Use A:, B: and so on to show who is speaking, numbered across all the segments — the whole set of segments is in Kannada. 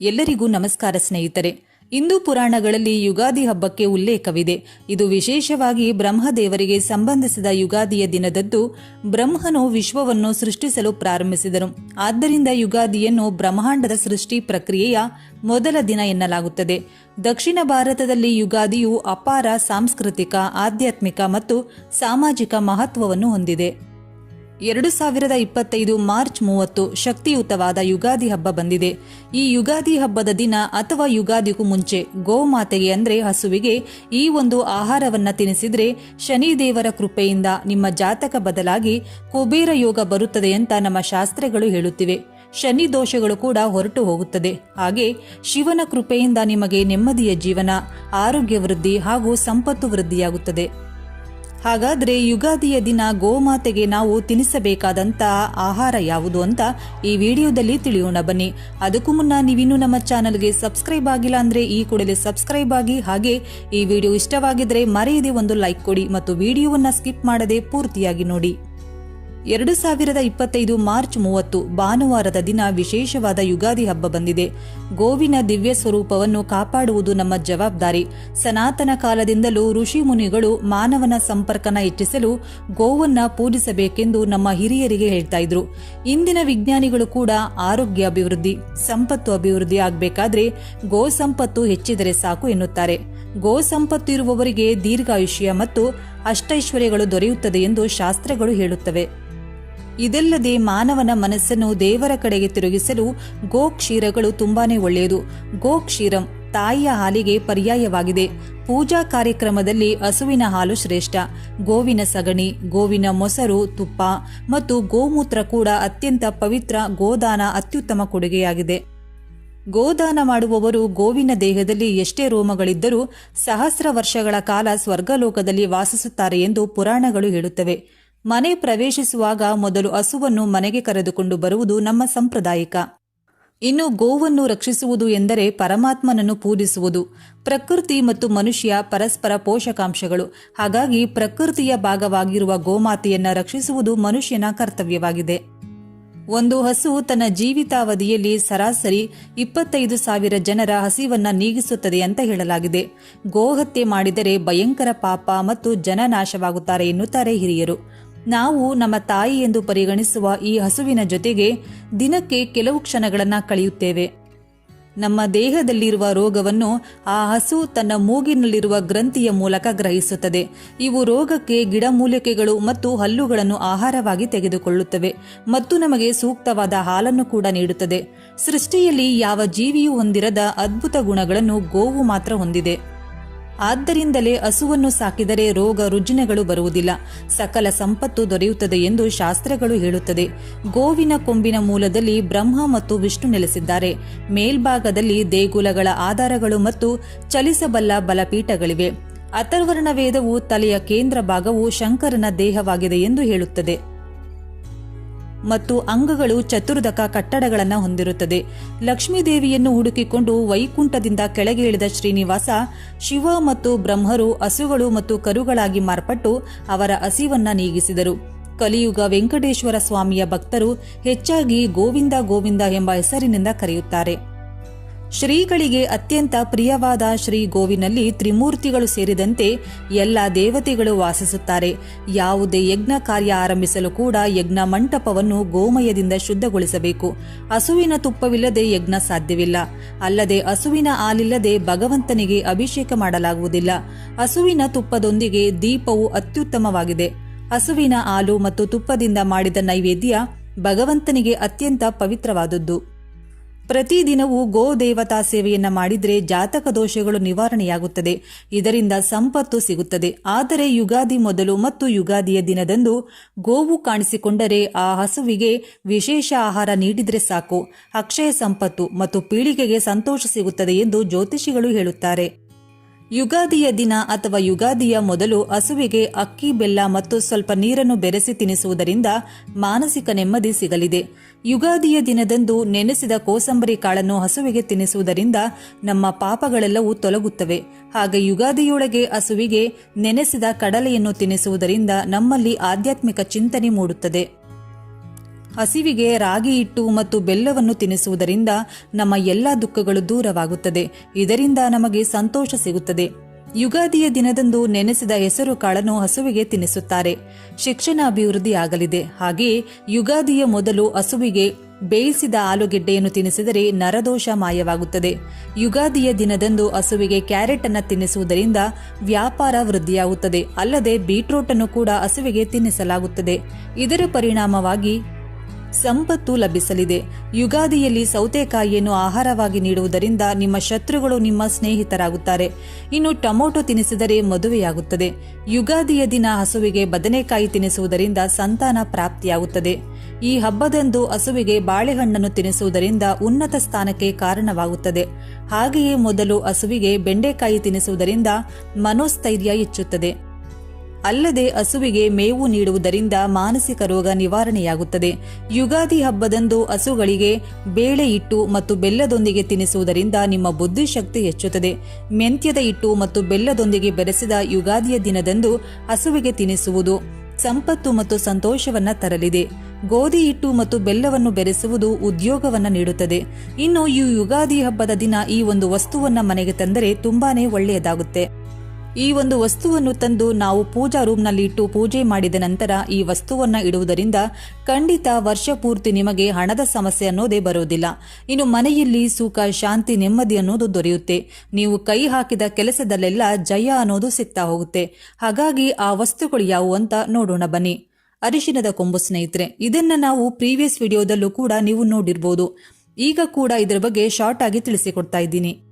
A: ಎಲ್ಲರಿಗೂ ನಮಸ್ಕಾರ ಸ್ನೇಹಿತರೆ. ಹಿಂದೂ ಪುರಾಣಗಳಲ್ಲಿ ಯುಗಾದಿ ಹಬ್ಬಕ್ಕೆ ಉಲ್ಲೇಖವಿದೆ. ಇದು ವಿಶೇಷವಾಗಿ ಬ್ರಹ್ಮದೇವರಿಗೆ ಸಂಬಂಧಿಸಿದ ಯುಗಾದಿಯ ದಿನದದ್ದು ಬ್ರಹ್ಮನು ವಿಶ್ವವನ್ನು ಸೃಷ್ಟಿಸಲು ಪ್ರಾರಂಭಿಸಿದರು ಆದ್ದರಿಂದ ಯುಗಾದಿಯನ್ನು ಬ್ರಹ್ಮಾಂಡದ ಸೃಷ್ಟಿ ಪ್ರಕ್ರಿಯೆಯ ಮೊದಲ ದಿನ ಎನ್ನಲಾಗುತ್ತದೆ. ದಕ್ಷಿಣ ಭಾರತದಲ್ಲಿ ಯುಗಾದಿಯು ಅಪಾರ ಸಾಂಸ್ಕೃತಿಕ, ಆಧ್ಯಾತ್ಮಿಕ ಮತ್ತು ಸಾಮಾಜಿಕ ಮಹತ್ವವನ್ನು ಹೊಂದಿದೆ. ಎರಡು ಸಾವಿರದ ಇಪ್ಪತ್ತೈದು ಮಾರ್ಚ್ ಮೂವತ್ತು ಶಕ್ತಿಯುತವಾದ ಯುಗಾದಿ ಹಬ್ಬ ಬಂದಿದೆ. ಈ ಯುಗಾದಿ ಹಬ್ಬದ ದಿನ ಅಥವಾ ಯುಗಾದಿಗೂ ಮುಂಚೆ ಗೋಮಾತೆಗೆ ಅಂದರೆ ಹಸುವಿಗೆ ಈ ಒಂದು ಆಹಾರವನ್ನ ಶನಿ ಶನಿದೇವರ ಕೃಪೆಯಿಂದ ನಿಮ್ಮ ಜಾತಕ ಬದಲಾಗಿ ಕುಬೇರ ಯೋಗ ಬರುತ್ತದೆ ಅಂತ ನಮ್ಮ ಶಾಸ್ತ್ರಗಳು ಹೇಳುತ್ತಿವೆ. ಶನಿ ದೋಷಗಳು ಕೂಡ ಹೊರಟು ಹೋಗುತ್ತದೆ. ಹಾಗೆ ಶಿವನ ಕೃಪೆಯಿಂದ ನಿಮಗೆ ನೆಮ್ಮದಿಯ ಜೀವನ, ಆರೋಗ್ಯ ವೃದ್ಧಿ ಹಾಗೂ ಸಂಪತ್ತು ವೃದ್ಧಿಯಾಗುತ್ತದೆ. ಹಾಗಾದ್ರೆ ಯುಗಾದಿಯ ದಿನ ಗೋಮಾತೆಗೆ ನಾವು ತಿನಿಸಬೇಕಾದಂತಹ ಆಹಾರ ಯಾವುದು ಅಂತ ಈ ವಿಡಿಯೋದಲ್ಲಿ ತಿಳಿಯೋಣ ಬನ್ನಿ. ಅದಕ್ಕೂ ಮುನ್ನ ನೀವಿನ್ನು ನಮ್ಮ ಚಾನಲ್ಗೆ ಸಬ್ಸ್ಕ್ರೈಬ್ ಆಗಿಲ್ಲ ಅಂದ್ರೆ ಈ ಕೂಡಲೇ ಸಬ್ಸ್ಕ್ರೈಬ್ ಆಗಿ ಹಾಗೆ ಈ ವಿಡಿಯೋ ಇಷ್ಟವಾಗಿದ್ರೆ ಮರೆಯದೆ ಒಂದು ಲೈಕ್ ಕೊಡಿ ಮತ್ತು ವಿಡಿಯೋವನ್ನ ಸ್ಕಿಪ್ ಮಾಡದೆ ಪೂರ್ತಿಯಾಗಿ ನೋಡಿ. ಎರಡು ಸಾವಿರದ ಇಪ್ಪತ್ತೈದು ಮಾರ್ಚ್ ಮೂವತ್ತು ಭಾನುವಾರದ ದಿನ ವಿಶೇಷವಾದ ಯುಗಾದಿ ಹಬ್ಬ ಬಂದಿದೆ. ಗೋವಿನ ದಿವ್ಯ ಸ್ವರೂಪವನ್ನು ಕಾಪಾಡುವುದು ನಮ್ಮ ಜವಾಬ್ದಾರಿ. ಸನಾತನ ಕಾಲದಿಂದಲೂ ಋಷಿ ಮುನಿಗಳು ಮಾನವನ ಸಂಪರ್ಕನ ಹೆಚ್ಚಿಸಲು ಗೋವನ್ನ ಪೂಜಿಸಬೇಕೆಂದು ನಮ್ಮ ಹಿರಿಯರಿಗೆ ಹೇಳ್ತಾ ಇದ್ರು. ಇಂದಿನ ವಿಜ್ಞಾನಿಗಳು ಕೂಡ ಆರೋಗ್ಯ ಅಭಿವೃದ್ಧಿ, ಸಂಪತ್ತು ಅಭಿವೃದ್ಧಿ ಆಗಬೇಕಾದ್ರೆ ಗೋ ಸಂಪತ್ತು ಹೆಚ್ಚಿದರೆ ಸಾಕು ಎನ್ನುತ್ತಾರೆ. ಗೋ ಸಂಪತ್ತು ಇರುವವರಿಗೆ ದೀರ್ಘಾಯುಷ್ಯ ಮತ್ತು ಅಷ್ಟೈಶ್ವರ್ಯಗಳು ದೊರೆಯುತ್ತದೆ ಎಂದು ಶಾಸ್ತ್ರಗಳು ಹೇಳುತ್ತವೆ. ಇದಲ್ಲದೆ ಮಾನವನ ಮನಸ್ಸನ್ನು ದೇವರ ಕಡೆಗೆ ತಿರುಗಿಸಲು ಗೋಕ್ಷೀರಗಳು ತುಂಬಾನೇ ಒಳ್ಳೆಯದು. ಗೋಕ್ಷೀರಂ ತಾಯಿಯ ಹಾಲಿಗೆ ಪರ್ಯಾಯವಾಗಿದೆ. ಪೂಜಾ ಕಾರ್ಯಕ್ರಮದಲ್ಲಿ ಹಸುವಿನ ಹಾಲು ಶ್ರೇಷ್ಠ. ಗೋವಿನ ಸಗಣಿ, ಗೋವಿನ ಮೊಸರು, ತುಪ್ಪ ಮತ್ತು ಗೋಮೂತ್ರ ಕೂಡ ಅತ್ಯಂತ ಪವಿತ್ರ ಗೋದಾನ ಅತ್ಯುತ್ತಮ ಕೊಡುಗೆಯಾಗಿದೆ. ಗೋದಾನ ಮಾಡುವವರು ಗೋವಿನ ದೇಹದಲ್ಲಿ ಎಷ್ಟೇ ರೋಮಗಳಿದ್ದರೂ ಸಹಸ್ರ ವರ್ಷಗಳ ಕಾಲ ಸ್ವರ್ಗಲೋಕದಲ್ಲಿ ವಾಸಿಸುತ್ತಾರೆ ಎಂದು ಪುರಾಣಗಳು ಹೇಳುತ್ತವೆ. ಮನೆ ಪ್ರವೇಶಿಸುವಾಗ ಮೊದಲು ಹಸುವನ್ನು ಮನೆಗೆ ಕರೆದುಕೊಂಡು ಬರುವುದು ನಮ್ಮ ಸಂಪ್ರದಾಯಿಕ. ಇನ್ನು ಗೋವನ್ನು ರಕ್ಷಿಸುವುದು ಎಂದರೆ ಪರಮಾತ್ಮನನ್ನು ಪೂಜಿಸುವುದು. ಪ್ರಕೃತಿ ಮತ್ತು ಮನುಷ್ಯ ಪರಸ್ಪರ ಪೋಷಕಾಂಶಗಳು. ಹಾಗಾಗಿ ಪ್ರಕೃತಿಯ ಭಾಗವಾಗಿರುವ ಗೋಮಾತೆಯನ್ನು ರಕ್ಷಿಸುವುದು ಮನುಷ್ಯನ ಕರ್ತವ್ಯವಾಗಿದೆ. ಒಂದು ಹಸು ತನ್ನ ಜೀವಿತಾವಧಿಯಲ್ಲಿ ಸರಾಸರಿ ಇಪ್ಪತ್ತೈದು ಸಾವಿರ ಜನರ ಹಸಿವನ್ನ ನೀಗಿಸುತ್ತದೆ ಅಂತ ಹೇಳಲಾಗಿದೆ. ಗೋಹತ್ಯೆ ಮಾಡಿದರೆ ಭಯಂಕರ ಪಾಪ ಮತ್ತು ಜನನಾಶವಾಗುತ್ತಾರೆ ಎನ್ನುತ್ತಾರೆ ಹಿರಿಯರು. ನಾವು ನಮ್ಮ ತಾಯಿ ಎಂದು ಪರಿಗಣಿಸುವ ಈ ಹಸುವಿನ ಜೊತೆಗೆ ದಿನಕ್ಕೆ ಕೆಲವು ಕ್ಷಣಗಳನ್ನು ಕಳೆಯುತ್ತೇವೆ. ನಮ್ಮ ದೇಹದಲ್ಲಿರುವ ರೋಗವನ್ನು ಆ ಹಸು ತನ್ನ ಮೂಗಿನಲ್ಲಿರುವ ಗ್ರಂಥಿಯ ಮೂಲಕ ಗ್ರಹಿಸುತ್ತದೆ. ಇವು ರೋಗಕ್ಕೆ ಗಿಡಮೂಲಿಕೆಗಳು ಮತ್ತು ಹಲ್ಲುಗಳನ್ನು ಆಹಾರವಾಗಿ ತೆಗೆದುಕೊಳ್ಳುತ್ತವೆ ಮತ್ತು ನಮಗೆ ಸೂಕ್ತವಾದ ಹಾಲನ್ನು ಕೂಡ ನೀಡುತ್ತದೆ. ಸೃಷ್ಟಿಯಲ್ಲಿ ಯಾವ ಜೀವಿಯೂ ಹೊಂದಿರದ ಅದ್ಭುತ ಗುಣಗಳನ್ನು ಗೋವು ಮಾತ್ರ ಹೊಂದಿದೆ. ಆದ್ದರಿಂದಲೇ ಹಸುವನ್ನು ಸಾಕಿದರೆ ರೋಗ ರುಜಿನಗಳು ಬರುವುದಿಲ್ಲ. ಸಕಲ ಸಂಪತ್ತು ದೊರೆಯುತ್ತದೆ ಎಂದು ಶಾಸ್ತ್ರಗಳು ಹೇಳುತ್ತದೆ. ಗೋವಿನ ಕೊಂಬಿನ ಮೂಲದಲ್ಲಿ ಬ್ರಹ್ಮ ಮತ್ತು ವಿಷ್ಣು ನೆಲೆಸಿದ್ದಾರೆ. ಮೇಲ್ಭಾಗದಲ್ಲಿ ದೇಗುಲಗಳ ಆಧಾರಗಳು ಮತ್ತು ಚಲಿಸಬಲ್ಲ ಬಲಪೀಠಗಳಿವೆ. ಅಥರ್ವರ್ಣ ವೇದವು ತಲೆಯ ಕೇಂದ್ರ ಭಾಗವು ಶಂಕರನ ದೇಹವಾಗಿದೆ ಎಂದು ಹೇಳುತ್ತದೆ. ಮತ್ತು ಅಂಗಗಳು ಚತುರ್ದಕ ಕಟ್ಟಡಗಳನ್ನು ಹೊಂದಿರುತ್ತದೆ. ಲಕ್ಷ್ಮೀದೇವಿಯನ್ನು ಹುಡುಕಿಕೊಂಡು ವೈಕುಂಠದಿಂದ ಕೆಳಗೆ ಇಳಿದ ಶ್ರೀನಿವಾಸ, ಶಿವ ಮತ್ತು ಬ್ರಹ್ಮರು ಹಸುಗಳು ಮತ್ತು ಕರುಗಳಾಗಿ ಮಾರ್ಪಟ್ಟು ಅವರ ಹಸಿವನ್ನ ನೀಗಿಸಿದರು. ಕಲಿಯುಗ ವೆಂಕಟೇಶ್ವರ ಸ್ವಾಮಿಯ ಭಕ್ತರು ಹೆಚ್ಚಾಗಿ ಗೋವಿಂದ ಗೋವಿಂದ ಎಂಬ ಹೆಸರಿನಿಂದ ಕರೆಯುತ್ತಾರೆ. ಶ್ರೀಗಳಿಗೆ ಅತ್ಯಂತ ಪ್ರಿಯವಾದ ಶ್ರೀ ಗೋವಿನಲ್ಲಿ ತ್ರಿಮೂರ್ತಿಗಳು ಸೇರಿದಂತೆ ಎಲ್ಲ ದೇವತೆಗಳು ವಾಸಿಸುತ್ತಾರೆ. ಯಾವುದೇ ಯಜ್ಞ ಕಾರ್ಯ ಆರಂಭಿಸಲು ಕೂಡ ಯಜ್ಞ ಮಂಟಪವನ್ನು ಗೋಮಯದಿಂದ ಶುದ್ಧಗೊಳಿಸಬೇಕು. ಹಸುವಿನ ತುಪ್ಪವಿಲ್ಲದೆ ಯಜ್ಞ ಸಾಧ್ಯವಿಲ್ಲ. ಅಲ್ಲದೆ ಹಸುವಿನ ಹಾಲಿಲ್ಲದೆ ಭಗವಂತನಿಗೆ ಅಭಿಷೇಕ ಮಾಡಲಾಗುವುದಿಲ್ಲ. ಹಸುವಿನ ತುಪ್ಪದೊಂದಿಗೆ ದೀಪವು ಅತ್ಯುತ್ತಮವಾಗಿದೆ. ಹಸುವಿನ ಹಾಲು ಮತ್ತು ತುಪ್ಪದಿಂದ ಮಾಡಿದ ನೈವೇದ್ಯ ಭಗವಂತನಿಗೆ ಅತ್ಯಂತ ಪವಿತ್ರವಾದದ್ದು. ಪ್ರತಿದಿನವೂ ಗೋ ದೇವತಾ ಸೇವೆಯನ್ನ ಮಾಡಿದರೆ ಜಾತಕ ದೋಷಗಳು ನಿವಾರಣೆಯಾಗುತ್ತದೆ. ಇದರಿಂದ ಸಂಪತ್ತು ಸಿಗುತ್ತದೆ. ಆದರೆ ಯುಗಾದಿ ಮೊದಲು ಮತ್ತು ಯುಗಾದಿಯ ದಿನದಂದು ಗೋವು ಕಾಣಿಸಿಕೊಂಡರೆ ಆ ಹಸುವಿಗೆ ವಿಶೇಷ ಆಹಾರ ನೀಡಿದರೆ ಸಾಕು. ಅಕ್ಷಯ ಸಂಪತ್ತು ಮತ್ತು ಪೀಳಿಗೆಗೆ ಸಂತೋಷ ಸಿಗುತ್ತದೆ ಎಂದು ಜ್ಯೋತಿಷಿಗಳು ಹೇಳುತ್ತಾರೆ. ಯುಗಾದಿಯ ದಿನ ಅಥವಾ ಯುಗಾದಿಯ ಮೊದಲು ಹಸುವಿಗೆ ಅಕ್ಕಿ, ಬೆಲ್ಲ ಮತ್ತು ಸ್ವಲ್ಪ ನೀರನ್ನು ಬೆರೆಸಿ ತಿನ್ನಿಸುವುದರಿಂದ ಮಾನಸಿಕ ನೆಮ್ಮದಿ ಸಿಗಲಿದೆ. ಯುಗಾದಿಯ ದಿನದಂದು ನೆನೆಸಿದ ಕೋಸಂಬರಿ ಕಾಳನ್ನು ಹಸುವಿಗೆ ತಿನ್ನಿಸುವುದರಿಂದ ನಮ್ಮ ಪಾಪಗಳೆಲ್ಲವೂ ತೊಲಗುತ್ತವೆ. ಹಾಗೆ ಯುಗಾದಿಯೊಳಗೆ ಹಸುವಿಗೆ ನೆನೆಸಿದ ಕಡಲೆಯನ್ನು ತಿನ್ನಿಸುವುದರಿಂದ ನಮ್ಮಲ್ಲಿ ಆಧ್ಯಾತ್ಮಿಕ ಚಿಂತನೆ ಮೂಡುತ್ತದೆ. ಹಸಿವಿಗೆ ರಾಗಿ ಹಿಟ್ಟು ಮತ್ತು ಬೆಲ್ಲವನ್ನು ತಿನ್ನಿಸುವುದರಿಂದ ನಮ್ಮ ಎಲ್ಲ ದುಃಖಗಳು ದೂರವಾಗುತ್ತದೆ. ಇದರಿಂದ ನಮಗೆ ಸಂತೋಷ ಸಿಗುತ್ತದೆ. ಯುಗಾದಿಯ ದಿನದಂದು ನೆನೆಸಿದ ಹೆಸರು ಕಾಳನ್ನು ಹಸುವಿಗೆ ತಿನ್ನಿಸುತ್ತಾರೆ ಶಿಕ್ಷಣ ಅಭಿವೃದ್ಧಿ ಆಗಲಿದೆ ಹಾಗೆಯೇ ಯುಗಾದಿಯ ಮೊದಲು ಹಸುವಿಗೆ ಬೇಯಿಸಿದ ಆಲೂಗೆಡ್ಡೆಯನ್ನು ತಿನ್ನಿಸಿದರೆ ನರದೋಷ ಮಾಯವಾಗುತ್ತದೆ. ಯುಗಾದಿಯ ದಿನದಂದು ಹಸುವಿಗೆ ಕ್ಯಾರೆಟ್ ಅನ್ನು ತಿನ್ನಿಸುವುದರಿಂದ ವ್ಯಾಪಾರ ವೃದ್ಧಿಯಾಗುತ್ತದೆ. ಅಲ್ಲದೆ ಬೀಟ್ರೂಟ್ ಅನ್ನು ಕೂಡ ಹಸುವಿಗೆ ತಿನ್ನಿಸಲಾಗುತ್ತದೆ ಇದರ ಪರಿಣಾಮವಾಗಿ ಸಂಪತ್ತು ಲಭಿಸಲಿದೆ. ಯುಗಾದಿಯಲ್ಲಿ ಸೌತೆಕಾಯಿಯನ್ನು ಆಹಾರವಾಗಿ ನೀಡುವುದರಿಂದ ನಿಮ್ಮ ಶತ್ರುಗಳು ನಿಮ್ಮ ಸ್ನೇಹಿತರಾಗುತ್ತಾರೆ. ಇನ್ನು ಟೊಮೊಟೊ ತಿನಿಸಿದರೆ ಮದುವೆಯಾಗುತ್ತದೆ. ಯುಗಾದಿಯ ದಿನ ಹಸುವಿಗೆ ಬದನೆಕಾಯಿ ತಿನಿಸುವುದರಿಂದ ಸಂತಾನ ಪ್ರಾಪ್ತಿಯಾಗುತ್ತದೆ. ಈ ಹಬ್ಬದಂದು ಹಸುವಿಗೆ ಬಾಳೆಹಣ್ಣನ್ನು ತಿನಿಸುವುದರಿಂದ ಉನ್ನತ ಸ್ಥಾನಕ್ಕೆ ಕಾರಣವಾಗುತ್ತದೆ. ಹಾಗೆಯೇ ಮೊದಲು ಹಸುವಿಗೆ ಬೆಂಡೆಕಾಯಿ ತಿನಿಸುವುದರಿಂದ ಮನೋಸ್ಥೈರ್ಯ ಹೆಚ್ಚುತ್ತದೆ. ಅಲ್ಲದೆ ಹಸುವಿಗೆ ಮೇವು ನೀಡುವುದರಿಂದ ಮಾನಸಿಕ ರೋಗ ನಿವಾರಣೆಯಾಗುತ್ತದೆ. ಯುಗಾದಿ ಹಬ್ಬದಂದು ಹಸುಗಳಿಗೆ ಬೇಳೆ ಇಟ್ಟು ಮತ್ತು ಬೆಲ್ಲದೊಂದಿಗೆ ತಿನ್ನಿಸುವುದರಿಂದ ನಿಮ್ಮ ಬುದ್ಧಿಶಕ್ತಿ ಹೆಚ್ಚುತ್ತದೆ. ಮೆಂತ್ಯದ ಇಟ್ಟು ಮತ್ತು ಬೆಲ್ಲದೊಂದಿಗೆ ಬೆರೆಸಿದ ಯುಗಾದಿಯ ದಿನದಂದು ಹಸುವಿಗೆ ತಿನ್ನಿಸುವುದು ಸಂಪತ್ತು ಮತ್ತು ಸಂತೋಷವನ್ನ ತರಲಿದೆ. ಗೋಧಿ ಹಿಟ್ಟು ಮತ್ತು ಬೆಲ್ಲವನ್ನು ಬೆರೆಸುವುದು ಉದ್ಯೋಗವನ್ನು ನೀಡುತ್ತದೆ. ಇನ್ನು ಈ ಯುಗಾದಿ ಹಬ್ಬದ ದಿನ ಈ ಒಂದು ವಸ್ತುವನ್ನ ಮನೆಗೆ ತಂದರೆ ತುಂಬಾನೇ ಒಳ್ಳೆಯದಾಗುತ್ತೆ. ಈ ಒಂದು ವಸ್ತುವನ್ನು ತಂದು ನಾವು ಪೂಜಾ ರೂಮ್ನಲ್ಲಿ ಇಟ್ಟು ಪೂಜೆ ಮಾಡಿದ ನಂತರ ಈ ವಸ್ತುವನ್ನ ಇಡುವುದರಿಂದ ಖಂಡಿತ ವರ್ಷ ಪೂರ್ತಿ ನಿಮಗೆ ಹಣದ ಸಮಸ್ಯೆ ಅನ್ನೋದೇ ಬರೋದಿಲ್ಲ. ಇನ್ನು ಮನೆಯಲ್ಲಿ ಸುಖ, ಶಾಂತಿ, ನೆಮ್ಮದಿ ಅನ್ನೋದು ದೊರೆಯುತ್ತೆ. ನೀವು ಕೈ ಹಾಕಿದ ಕೆಲಸದಲ್ಲೆಲ್ಲ ಜಯ ಅನ್ನೋದು ಸಿಗ್ತಾ ಹೋಗುತ್ತೆ. ಹಾಗಾಗಿ ಆ ವಸ್ತುಗಳು ಯಾವುವು ಅಂತ ನೋಡೋಣ ಬನ್ನಿ. ಅರಿಶಿನದ ಕೊಂಬು ಸ್ನೇಹಿತರೆ, ಇದನ್ನ ನಾವು ಪ್ರೀವಿಯಸ್ ವಿಡಿಯೋದಲ್ಲೂ ಕೂಡ ನೀವು ನೋಡಿರ್ಬೋದು. ಈಗ ಕೂಡ ಇದರ ಬಗ್ಗೆ ಶಾರ್ಟ್ ಆಗಿ ತಿಳಿಸಿಕೊಡ್ತಾ ಇದ್ದೀನಿ.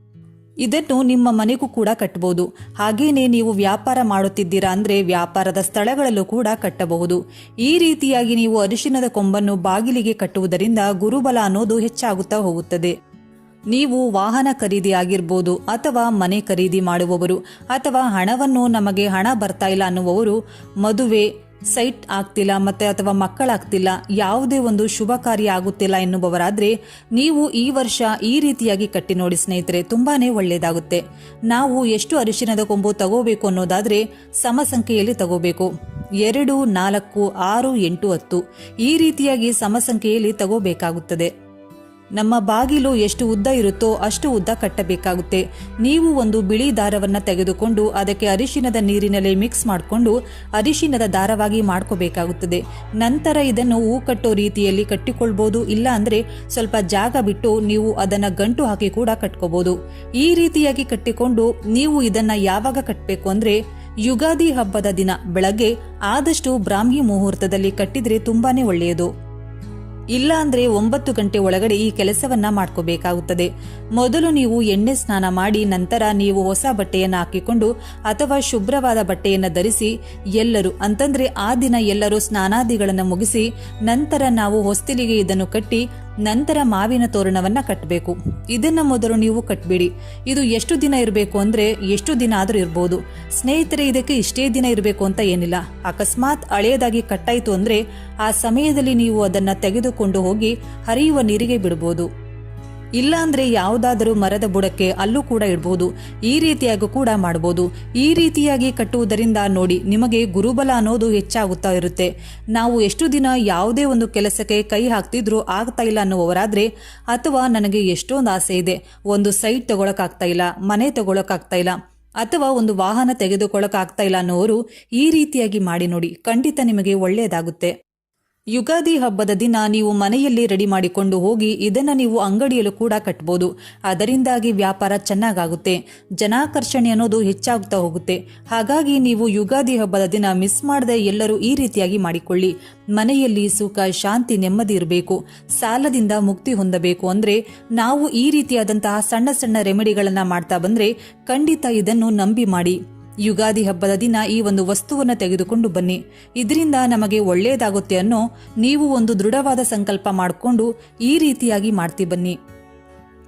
A: ಇದನ್ನು ನಿಮ್ಮ ಮನೆಗೂ ಕೂಡ ಕಟ್ಟಬಹುದು ಹಾಗೆಯೇ ನೀವು ವ್ಯಾಪಾರ ಮಾಡುತ್ತಿದ್ದೀರಾ ಅಂದ್ರೆ ವ್ಯಾಪಾರದ ಸ್ಥಳಗಳಲ್ಲೂ ಕೂಡ ಕಟ್ಟಬಹುದು. ಈ ರೀತಿಯಾಗಿ ನೀವು ಅರಿಶಿನದ ಕೊಂಬನ್ನು ಬಾಗಿಲಿಗೆ ಕಟ್ಟುವುದರಿಂದ ಗುರುಬಲ ಅನ್ನೋದು ಹೆಚ್ಚಾಗುತ್ತಾ ಹೋಗುತ್ತದೆ. ನೀವು ವಾಹನ ಖರೀದಿ ಆಗಿರ್ಬೋದು ಅಥವಾ ಮನೆ ಖರೀದಿ ಮಾಡುವವರು ಅಥವಾ ಹಣವನ್ನು ನಮಗೆ ಹಣ ಬರ್ತಾ ಇಲ್ಲ ಅನ್ನುವವರು ಮದುವೆ ಸೈಟ್ ಆಗ್ತಿಲ್ಲ ಮತ್ತೆ ಅಥವಾ ಮಕ್ಕಳಾಗ್ತಿಲ್ಲ, ಯಾವುದೇ ಒಂದು ಶುಭ ಕಾರ್ಯ ಆಗುತ್ತಿಲ್ಲ ಎನ್ನುವವರಾದರೆ ನೀವು ಈ ವರ್ಷ ಈ ರೀತಿಯಾಗಿ ಕಟ್ಟಿ ನೋಡಿ ಸ್ನೇಹಿತರೆ, ತುಂಬಾನೇ ಒಳ್ಳೆಯದಾಗುತ್ತೆ. ನಾವು ಎಷ್ಟು ಅರಿಶಿನದ ಕೊಂಬು ತಗೋಬೇಕು ಅನ್ನೋದಾದ್ರೆ ಸಮ ಸಂಖ್ಯೆಯಲ್ಲಿ ತಗೋಬೇಕು. ಎರಡು, ನಾಲ್ಕು, ಆರು, ಎಂಟು, ಹತ್ತು ಈ ರೀತಿಯಾಗಿ ಸಮ ಸಂಖ್ಯೆಯಲ್ಲಿ ತಗೋಬೇಕಾಗುತ್ತದೆ. ನಮ್ಮ ಬಾಗಿಲು ಎಷ್ಟು ಉದ್ದ ಇರುತ್ತೋ ಅಷ್ಟು ಉದ್ದ ಕಟ್ಟಬೇಕಾಗುತ್ತೆ. ನೀವು ಒಂದು ಬಿಳಿ ದಾರವನ್ನು ತೆಗೆದುಕೊಂಡು ಅದಕ್ಕೆ ಅರಿಶಿನದ ನೀರಿನಲ್ಲಿ ಮಿಕ್ಸ್ ಮಾಡಿಕೊಂಡು ಅರಿಶಿನದ ದಾರವಾಗಿ ಮಾಡ್ಕೋಬೇಕಾಗುತ್ತದೆ. ನಂತರ ಇದನ್ನು ಹೂ ಕಟ್ಟೋ ರೀತಿಯಲ್ಲಿ ಕಟ್ಟಿಕೊಳ್ಬೋದು, ಇಲ್ಲ ಅಂದ್ರೆ ಸ್ವಲ್ಪ ಜಾಗ ಬಿಟ್ಟು ನೀವು ಅದನ್ನ ಗಂಟು ಹಾಕಿ ಕೂಡ ಕಟ್ಕೋಬಹುದು ಈ ರೀತಿಯಾಗಿ ಕಟ್ಟಿಕೊಂಡು ನೀವು ಇದನ್ನ ಯಾವಾಗ ಕಟ್ಟಬೇಕು ಅಂದ್ರೆ ಯುಗಾದಿ ಹಬ್ಬದ ದಿನ, ಬೆಳಗ್ಗೆ ಆದಷ್ಟು ಬ್ರಾಹ್ಮಿ ಮುಹೂರ್ತದಲ್ಲಿ ಕಟ್ಟಿದರೆ ತುಂಬಾನೇ ಒಳ್ಳೆಯದು. ಇಲ್ಲ ಅಂದ್ರೆ ಒಂಬತ್ತು ಗಂಟೆ ಒಳಗಡೆ ಈ ಕೆಲಸವನ್ನ ಮಾಡ್ಕೋಬೇಕಾಗುತ್ತದೆ. ಮೊದಲು ನೀವು ಎಣ್ಣೆ ಸ್ನಾನ ಮಾಡಿ, ನಂತರ ನೀವು ಹೊಸ ಬಟ್ಟೆಯನ್ನು ಹಾಕಿಕೊಂಡು ಅಥವಾ ಶುಭ್ರವಾದ ಬಟ್ಟೆಯನ್ನು ಧರಿಸಿ, ಎಲ್ಲರೂ ಅಂತಂದ್ರೆ ಆ ದಿನ ಎಲ್ಲರೂ ಸ್ನಾನಾದಿಗಳನ್ನು ಮುಗಿಸಿ, ನಂತರ ನಾವು ಹೊಸ್ತಿಲಿಗೆ ಇದನ್ನು ಕಟ್ಟಿ ನಂತರ ಮಾವಿನ ತೋರಣವನ್ನ ಕಟ್ಟಬೇಕು ಇದನ್ನ ಮೊದಲು ನೀವು ಕಟ್ಬಿಡಿ. ಇದು ಎಷ್ಟು ದಿನ ಇರಬೇಕು ಅಂದ್ರೆ ಎಷ್ಟು ದಿನ ಆದರೂ ಇರ್ಬೋದು. ಸ್ನೇಹಿತರೆ, ಇದಕ್ಕೆ ಇಷ್ಟೇ ದಿನ ಇರಬೇಕು ಅಂತ ಏನಿಲ್ಲ. ಅಕಸ್ಮಾತ್ ಹಳೆಯದಾಗಿ ಕಟ್ಟಾಯಿತು ಅಂದ್ರೆ ಆ ಸಮಯದಲ್ಲಿ ನೀವು ಅದನ್ನ ತೆಗೆದುಕೊಂಡು ಹೋಗಿ ಹರಿಯುವ ನೀರಿಗೆ ಬಿಡಬಹುದು ಇಲ್ಲ ಅಂದ್ರೆ ಯಾವುದಾದರೂ ಮರದ ಬುಡಕ್ಕೆ ಅಲ್ಲೂ ಕೂಡ ಇಡಬಹುದು ಈ ರೀತಿಯಾಗೂ ಕೂಡ ಮಾಡಬಹುದು ಈ ರೀತಿಯಾಗಿ ಕಟ್ಟುವುದರಿಂದ ನೋಡಿ ನಿಮಗೆ ಗುರುಬಲ ಅನ್ನೋದು ಹೆಚ್ಚಾಗುತ್ತಾ ಇರುತ್ತೆ. ನಾವು ಎಷ್ಟು ದಿನ ಯಾವುದೇ ಒಂದು ಕೆಲಸಕ್ಕೆ ಕೈ ಹಾಕ್ತಿದ್ರು ಆಗ್ತಾ ಇಲ್ಲ ಅನ್ನುವರಾದ್ರೆ ಅಥವಾ ನನಗೆ ಎಷ್ಟೊಂದು ಆಸೆ ಇದೆ, ಒಂದು ಸೈಟ್ ತಗೊಳಕಾಗ್ತಾ ಇಲ್ಲ, ಮನೆ ತಗೊಳಕಾಗ್ತಾ ಇಲ್ಲ, ಅಥವಾ ಒಂದು ವಾಹನ ತೆಗೆದುಕೊಳ್ಳೋಕ್ಕಾಗ್ತಾ ಇಲ್ಲ ಅನ್ನೋರು ಈ ರೀತಿಯಾಗಿ ಮಾಡಿ ನೋಡಿ. ಖಂಡಿತ ನಿಮಗೆ ಒಳ್ಳೆಯದಾಗುತ್ತೆ. ಯುಗಾದಿ ಹಬ್ಬದ ದಿನ ನೀವು ಮನೆಯಲ್ಲಿ ರೆಡಿ ಮಾಡಿಕೊಂಡು ಹೋಗಿ ಇದನ್ನು ನೀವು ಅಂಗಡಿಯಲ್ಲೂ ಕೂಡ ಕಟ್ಬೋದು. ಅದರಿಂದಾಗಿ ವ್ಯಾಪಾರ ಚೆನ್ನಾಗಾಗುತ್ತೆ. ಜನಾಕರ್ಷಣೆ ಅನ್ನೋದು ಹೆಚ್ಚಾಗ್ತಾ ಹೋಗುತ್ತೆ. ಹಾಗಾಗಿ ನೀವು ಯುಗಾದಿ ಹಬ್ಬದ ದಿನ ಮಿಸ್ ಮಾಡದೆ ಎಲ್ಲರೂ ಈ ರೀತಿಯಾಗಿ ಮಾಡಿಕೊಳ್ಳಿ. ಮನೆಯಲ್ಲಿ ಸುಖ, ಶಾಂತಿ, ನೆಮ್ಮದಿ ಇರಬೇಕು. ಸಾಲದಿಂದ ಮುಕ್ತಿ ಹೊಂದಬೇಕು ಅಂದ್ರೆ ನಾವು ಈ ರೀತಿಯಾದಂತಹ ಸಣ್ಣ ಸಣ್ಣ ರೆಮಿಡಿಗಳನ್ನ ಮಾಡ್ತಾ ಬಂದ್ರೆ ಖಂಡಿತ ಇದನ್ನು ನಂಬಿ ಮಾಡಿ. ಯುಗಾದಿ ಹಬ್ಬದ ದಿನ ಈ ಒಂದು ವಸ್ತುವನ್ನು ತೆಗೆದುಕೊಂಡು ಬನ್ನಿ. ಇದರಿಂದ ನಮಗೆ ಒಳ್ಳೆಯದಾಗುತ್ತೆ ಅನ್ನೋ ನೀವು ಒಂದು ದೃಢವಾದ ಸಂಕಲ್ಪ ಮಾಡಿಕೊಂಡು ಈ ರೀತಿಯಾಗಿ ಮಾಡ್ತಿ ಬನ್ನಿ.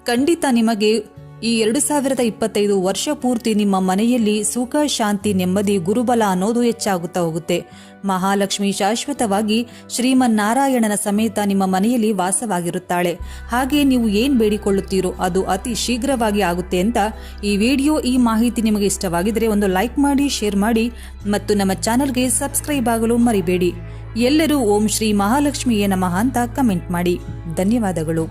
A: ಖಂಡಿತ ನಿಮಗೆ ಈ ಎರಡು ಸಾವಿರದ ಇಪ್ಪತ್ತೈದು ವರ್ಷ ಪೂರ್ತಿ ನಿಮ್ಮ ಮನೆಯಲ್ಲಿ ಸುಖ, ಶಾಂತಿ, ನೆಮ್ಮದಿ, ಗುರುಬಲ ಅನ್ನೋದು ಹೆಚ್ಚಾಗುತ್ತಾ ಹೋಗುತ್ತೆ. ಮಹಾಲಕ್ಷ್ಮಿ ಶಾಶ್ವತವಾಗಿ ಶ್ರೀಮನ್ನಾರಾಯಣನ ಸಮೇತ ನಿಮ್ಮ ಮನೆಯಲ್ಲಿ ವಾಸವಾಗಿರುತ್ತಾಳೆ. ಹಾಗೆ ನೀವು ಏನ್ ಬೇಡಿಕೊಳ್ಳುತ್ತೀರೋ ಅದು ಅತಿ ಶೀಘ್ರವಾಗಿ ಆಗುತ್ತೆ ಅಂತ ಈ ವಿಡಿಯೋ, ಈ ಮಾಹಿತಿ ನಿಮಗೆ ಇಷ್ಟವಾಗಿದ್ರೆ ಒಂದು ಲೈಕ್ ಮಾಡಿ, ಶೇರ್ ಮಾಡಿ ಮತ್ತು ನಮ್ಮ ಚಾನಲ್ಗೆ ಸಬ್ಸ್ಕ್ರೈಬ್ ಆಗಲು ಮರಿಬೇಡಿ. ಎಲ್ಲರೂ ಓಂ ಶ್ರೀ ಮಹಾಲಕ್ಷ್ಮಿಯೇ ನಮಃ ಅಂತ ಕಮೆಂಟ್ ಮಾಡಿ. ಧನ್ಯವಾದಗಳು.